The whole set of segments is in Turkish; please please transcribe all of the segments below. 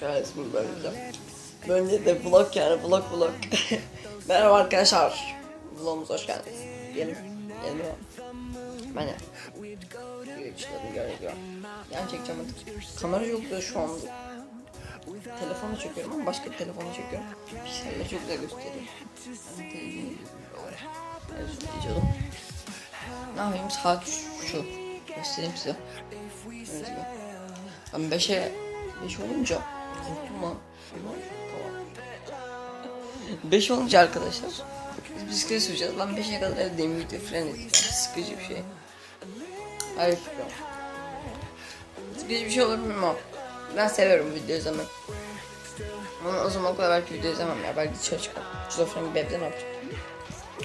kahretsin güzel. Böyle de vlog yani vlog vlog. Merhaba arkadaşlar. Vlogumuza hoş geldiniz. Diyelim ya. Ben de. Göre gibi. Yani çekeceğim hadi. Kamera güzel şu an. Telefonu çekiyorum ama başka bir telefonu çekiyorum. Pikseller çok güzel gösteriyor. Evet, diyeceğim. Ne yapayım saat şu. Göstereyim size. Ben 5'e 5 olunca lan. Tamam. 5 olunca arkadaşlar biz bisiklet süreceğiz. Ben 5'e kadar evdeyim video fren edeceğim. Sıkıcı bir şey. Hayır fikrim. Sıkıcı bir şey olur bilmem. Ben seviyorum video izlemek. Ama o zaman o kadar belki video izlemem ya. Belki dışarı çıkarım. Şizofren evde ne yapacağım?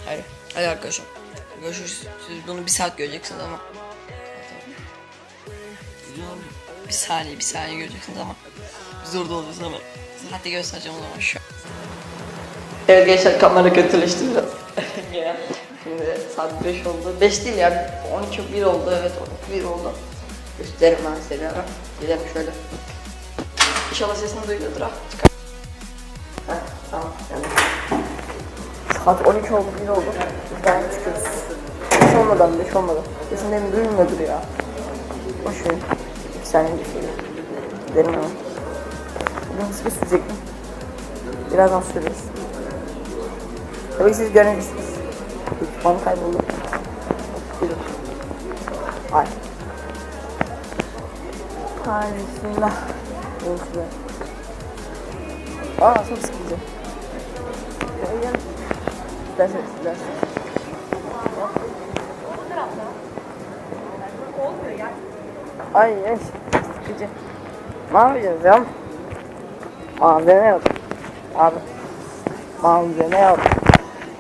Hayır. Hadi arkadaşlar. Görüşürüz. Siz bunu bir saat göreceksiniz ama. Bir saniye bir saniye göreceksiniz ama. Biz orada olacağız ama. Saati göstereceğim o zaman şu. Evet gençler kamera kötüleşti biraz. ya. Şimdi saat 5 oldu. 5 değil ya. 12 1 oldu evet 12 1 oldu. Gösteririm ben bir ara. Gidelim şöyle. İnşallah sesini duyuyordur ha. Çıkar. Heh, tamam. Yani. Saat 12 oldu 1 oldu. Biz daha çıkıyoruz. 5 olmadan 5 olmadan. Sesin benim duymuyordur ya. Boş ver. 2 saniye geçiyor. Gidelim hemen. Bugün hızlı sürecektim. Birazdan süreriz. Tabii siz görmemişsiniz. Ekipman kayboldu. Yürü. Ay. Hadi bismillah. Görüşürüz. Aa çok sıkıcı. Dersiniz dersiniz. Ay ay sıkıcı. Ne yapacağız ya? Malzeme yok. Abi. Malzeme yok.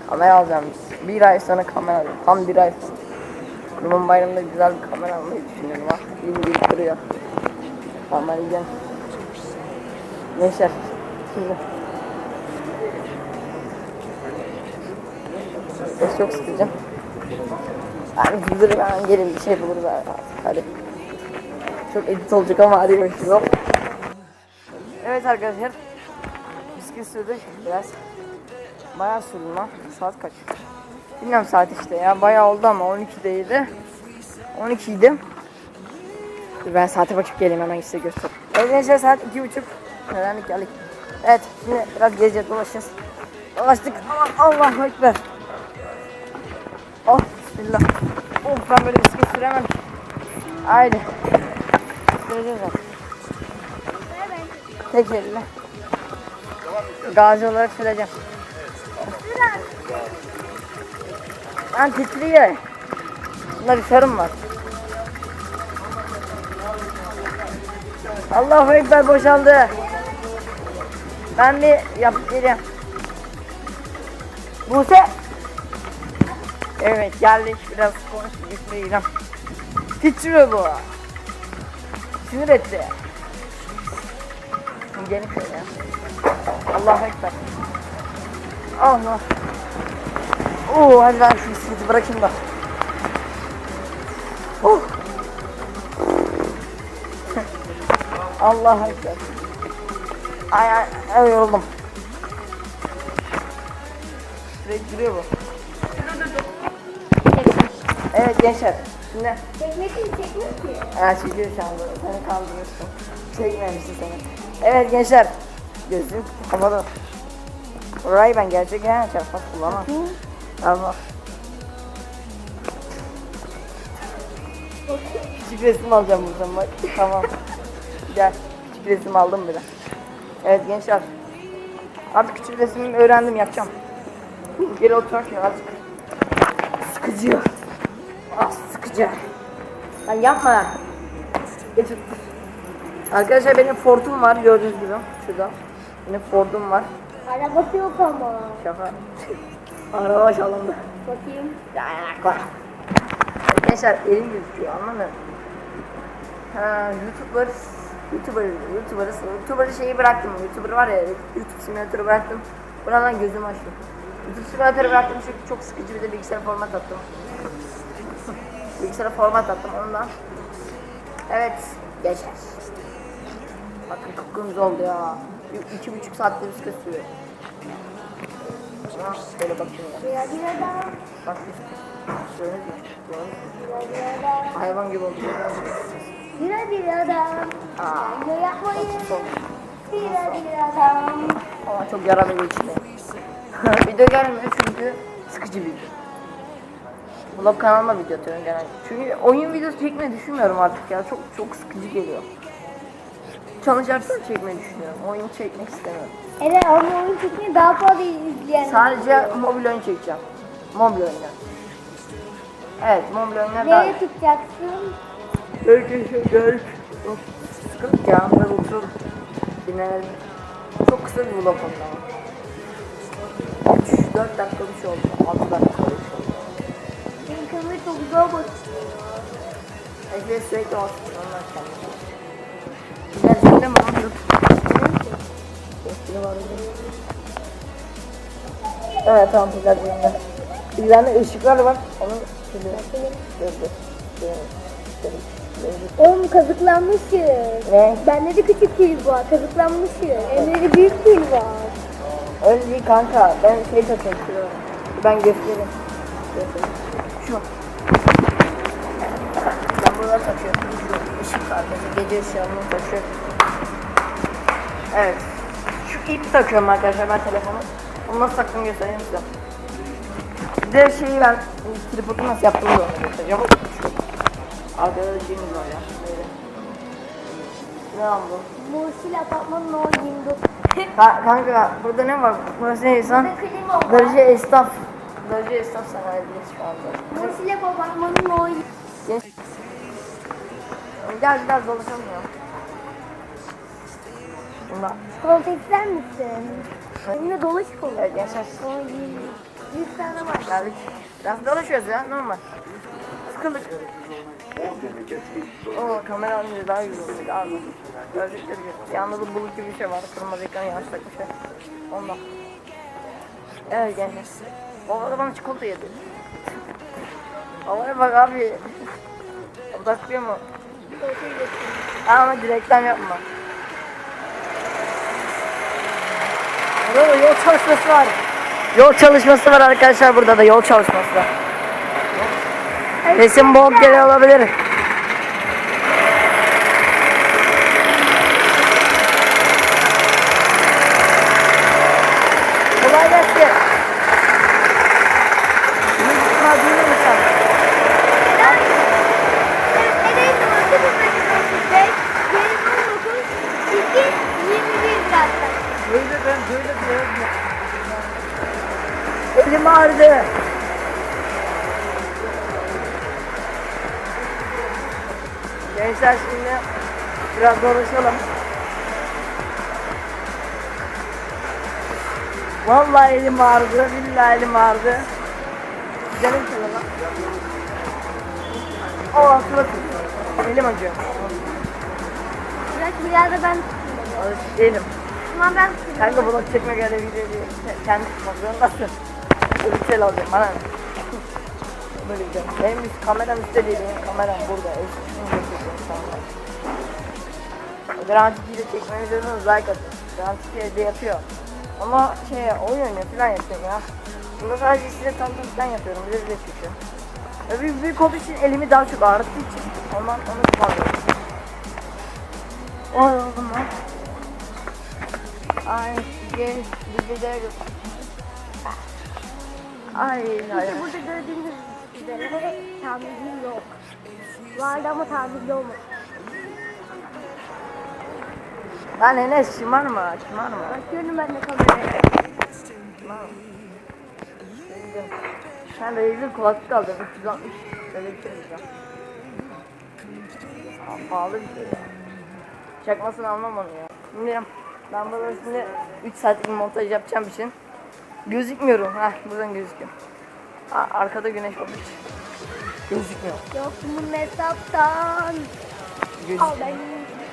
Kamera alacağım. Bir ay sonra kamera alacağım. Tam bir ay sonra. Kurban bayramında güzel bir kamera almayı düşünüyorum ha. Bir kırıyor. Tamam hadi gel. Gençler. Şimdi. Ses çok sıkıcı. Yani hızlı ben gelin bir şey buluruz artık. Hadi. Çok edit olacak ama hadi başlayalım. Evet arkadaşlar. Bisiklet sürdük biraz. Bayağı sürdüm lan. Saat kaç? Bilmiyorum saat işte ya. Bayağı oldu ama 12'deydi. 12 idi. Ben saate bakıp geleyim hemen size göstereyim. Evet gençler saat 2.30. Neden geldik? Evet şimdi biraz gezeceğiz dolaşacağız. Dolaştık. Aman Allahu Ekber. Oh bismillah. Oh ben böyle bisiklet süremem. Haydi. Süreceğiz artık. Elle. Gazi olarak süreceğim. Lan titriyor. Bunda bir sorun var. Allahu Ekber boşaldı. Ben bir yapıp geleyim. Buse. Evet geldik biraz konuştuk. Titriyor bu. Sinir etti. Gelin şöyle. Allahu Ekber. Allah. Oo hadi ben şu bisikleti bırakayım da. Oh. Allah Ekber. Ay ay ay yoruldum. Sürekli duruyor bu. Evet gençler. Şimdi Çekmek mi çekmek ki? Ha çekiyor şu anda. Seni kaldırıyorsun. Çekmemişsin seni. Evet gençler. Gözüm havada. Orayı ben gerçek yani çarpmak kullanmam. Allah. Küçük resim alacağım buradan bak. Tamam. Gel. Küçük resim aldım bile. Evet gençler. Artık küçük resmimi öğrendim yapacağım. Geri oturmak ya azıcık. Sıkıcı. Ah sıkıcı. Lan yapma. Getir. Arkadaşlar benim Ford'um var gördüğünüz gibi. Şurada. Benim Ford'um var. Arabası yok ama. Şaka. Araba çalındı. Bakayım. Arkadaşlar elim gözüküyor anlamıyorum. Ha, YouTuber YouTuber YouTuber YouTuber şeyi bıraktım. YouTuber var ya YouTube simülatörü bıraktım. Buradan gözüm açtı. YouTube simülatörü bıraktım çünkü çok sıkıcı bir de bilgisayar format attım. bilgisayara format attım ondan. Evet geçer. Bakın kıpkırmızı oldu ya. İki buçuk saatte biz kesiyor. Ha. Bira biradan. Bak. Şöyle bir-. Hayvan gibi oldu. Bira. Aa, Ne yapmayın? çok, Bira biradan. ama çok yaralı bir içinde. video gelmiyor çünkü sıkıcı video. Vlog kanalıma video atıyorum genelde. Çünkü oyun videosu çekmeyi düşünmüyorum artık ya. Çok çok sıkıcı geliyor. Challenge yapsam çekmeyi düşünüyorum. Oyun çekmek istemiyorum. Evet ama oyun çekmeyi daha fazla izleyen. Sadece mobil oyun çekeceğim. Mobil oyunlar. Evet mobil oyunlar daha... Nereye tutacaksın? Gel. Of, Sıkıldık ya. Böyle oturup dinlenelim. Çok kısa bir vlog oldu ama. 3-4 dakika bir şey oldu. 6 dakika bir şey oldu. Benim kamera çok güzel bakıyor. Ece sürekli olsun. Onlar kendisi. Güzel zinde mi orada. Evet tamam güzel. Bir tane ışıklar var. Onu. Şöyle. Şöyle. Oğlum kazıklanmışız. Ne? Bende de küçük pil var. Kazıklanmışız. Emre de büyük pil var. Öyle değil kanka. Ben şey takıyorum. Ben. Göstereyim. Şu. Ben buraları takıyorum. Işık arkası. Gece ışığını takıyorum. Evet. Şu ip takıyorum arkadaşlar ben telefonu. Onu nasıl taktığımı göstereyim size. Bir de şeyi ben tripodu nasıl yaptığımı da onu göstereceğim. Arkada ödediğimiz var ya. Böyle. Ne lan bu? Musil apartmanın o 29. Ka- kanka burada ne var? Burası ne insan? Darıcı esnaf. Darıcı esnaf sanayideyiz şu anda. Musil apartmanın o Gel. Biraz dolaşalım ya. Bunda. Koltuk ister misin? Benimle dolaş kolu. Evet. O 20. 100 tane var. Geldik. Biraz dolaşıyoruz ya normal. Sıkıldık. Oo kamera alınca daha güzel. Gördükleri gibi. Yanında da bulut gibi bir şey var. Kırmızı ekran yaşlık bir şey. Ondan. Evet gençler. Baba da bana çikolata yedi. Havaya bak abi. Odaklıyor mu? Ama direkten yapma. Burada da yol çalışması var. Yol çalışması var arkadaşlar burada da yol çalışması var. Sesim boğuk geliyor olabilir. Böyle. Elim ağrıdı. Gençler şimdi biraz dolaşalım. Vallahi elim ağrıdı, billahi elim ağrıdı. Canım şöyle lan. Oh suratım. Elim acıyor. Biraz biraz da ben Alışık değilim. Ama ben Kanka vlog çekmek öyle video değil. Kendi tutmak zorundasın. Öyle bir şey bana. Böyle gidelim. Benim üst kameram üstte değil. Benim kameram burada. Eskisini çekiyorum insanlar. Garantici de çekmeyi biliyorsanız like atın. Garantici evde yatıyor. Ama şey oyun oynuyor falan yapıyorum ya. Bunda sadece size tanıtım falan yapıyorum. Bir de bir. Ve büyük, büyük olduğu için elimi daha çok ağrıttığı için ondan onu kullanıyorum. Oy oğlum lan. Ay de Ay ay. İşte burada gördüğünüz üzere tamirci yok. Vardı ama tamirci olmadı. Lan Enes şımarma şımarma. Bakıyorum ben de kameraya. şımarma. Sen Razer kulaklık aldın 360 böyle bir şey diyeceğim. Pahalı bir şey ya. Çakmasını almam onu ya. Şimdi ben burada şimdi 3 saatlik montaj yapacağım için gözükmüyorum. Heh buradan gözüküyor. Aa, arkada güneş için gözükmüyor. Yok bunun hesaptan. Göz... Al ben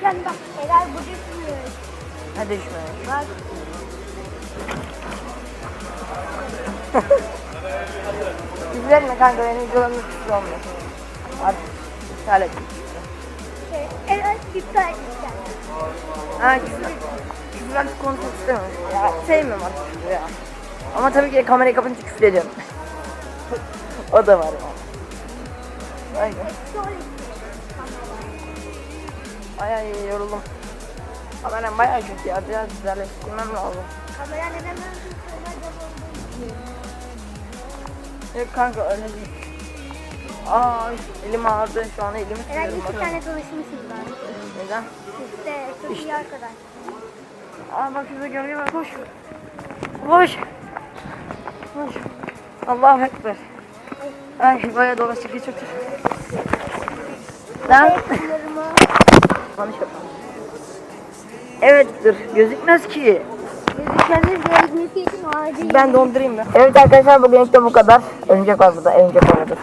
yani bak helal bu düşmüyor. Hadi düşme. Bak İzlenme kanka benim videolarımda küfür olmuyor. Artık iptal ettim. şey, helal iptal edeceğim. Ha küfür, artık konuşmak istemiyorum. Ya sevmiyorum artık ya. Ama tabii ki kamerayı kapatınca küfür ediyorum. o da var ya. Ay, ay, ay yoruldum. Kameram bayağı kötü ya. Biraz düzelleştirmem lazım. Kamera neden Yok kanka öyle değil. Aa elim ağrıdı. Şu an elimi Herhalde tutuyorum. iki bakın. tane tanışmışız ben. Neden? İşte çok iyi arkadaş. Aa bak şurada gölge var. Koş. Koş. Koş. Allahu Ekber. Ay bayağı dolaştık geç otur. Lan. Yapma. Evet dur gözükmez ki. gözükmeniz gerekmesi için acil. Ben dondurayım da. Evet arkadaşlar bugünlük de bu kadar. Örümcek var burada. Örümcek var burada.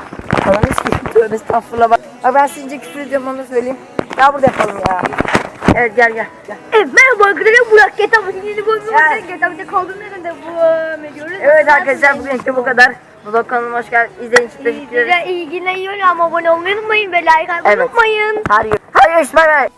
Anladınız ki. Tövbe estağfurullah. Bak. Bak ben sizince küfür ediyorum onu söyleyeyim. Ya burada yapalım ya. Evet gel gel. gel. Evet, merhaba arkadaşlar Burak Getap'ın yeni bölümümüzde Gel. Getap'ta kaldığım yerinde devam ediyoruz. Evet arkadaşlar bugünlük de bu kadar. Vlog kanalıma hoş geldiniz. İzlediğiniz için İyi teşekkür ederim. günler, iyi günler ama abone olmayı unutmayın ve like atmayı Evet. unutmayın. Bay bay.